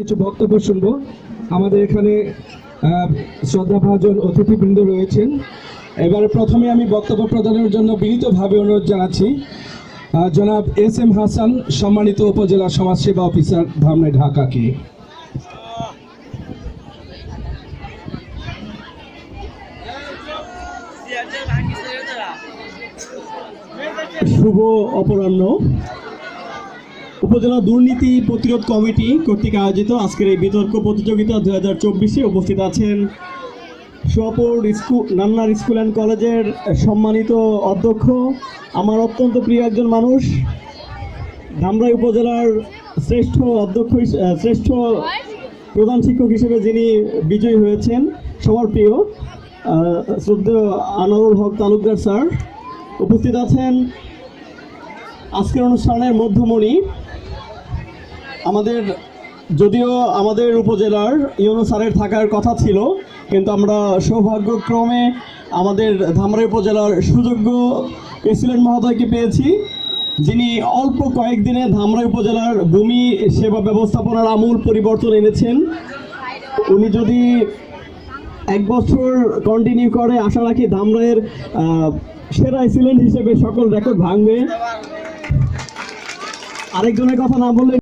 কিছু বক্তব্য শুনব। আমাদের এখানে শ্রদ্ধাভাজন অতিথিবৃন্দ রয়েছেন। এবারে প্রথমে আমি বক্তব্য প্রদানের জন্য বিনীতভাবে অনুরোধ জানাচ্ছি। জনাব এস এম হাসান, সম্মানিত উপজেলা সমাজসেবা অফিসার ধামরাই ঢাকাকে। শুভ অপরাহ্ন। উপজেলা দুর্নীতি প্রতিরোধ কমিটি কর্তৃক আয়োজিত আজকের এই বিতর্ক প্রতিযোগিতা দু হাজার চব্বিশে উপস্থিত আছেন Soyapur school Nannar school and কলেজের সম্মানিত অধ্যক্ষ, আমার অত্যন্ত প্রিয় একজন মানুষ, ধামরাই উপজেলার শ্রেষ্ঠ অধ্যক্ষ শ্রেষ্ঠ প্রধান শিক্ষক হিসেবে যিনি বিজয়ী হয়েছেন, সবার প্রিয় শ্রদ্ধেয় আনারুল হক তালুকদার স্যার, উপস্থিত আছেন আজকের অনুষ্ঠানের মধ্যমণি আমাদের, যদিও আমাদের উপজেলার ইউনো থাকার কথা ছিল, কিন্তু আমরা সৌভাগ্যক্রমে আমাদের ধামরাই উপজেলার সুযোগ্য প্রেসিডেন্ট মহোদয়কে পেয়েছি, যিনি অল্প কয়েকদিনে ধামরাই উপজেলার ভূমি সেবা ব্যবস্থাপনার আমূল পরিবর্তন এনেছেন। উনি যদি এক বছর কন্টিনিউ করে, আশা রাখি ধামরাইয়ের সেরা এক্সিলেন্ট হিসেবে সকল রেকর্ড ভাঙবে। আরেকজনের কথা না বললে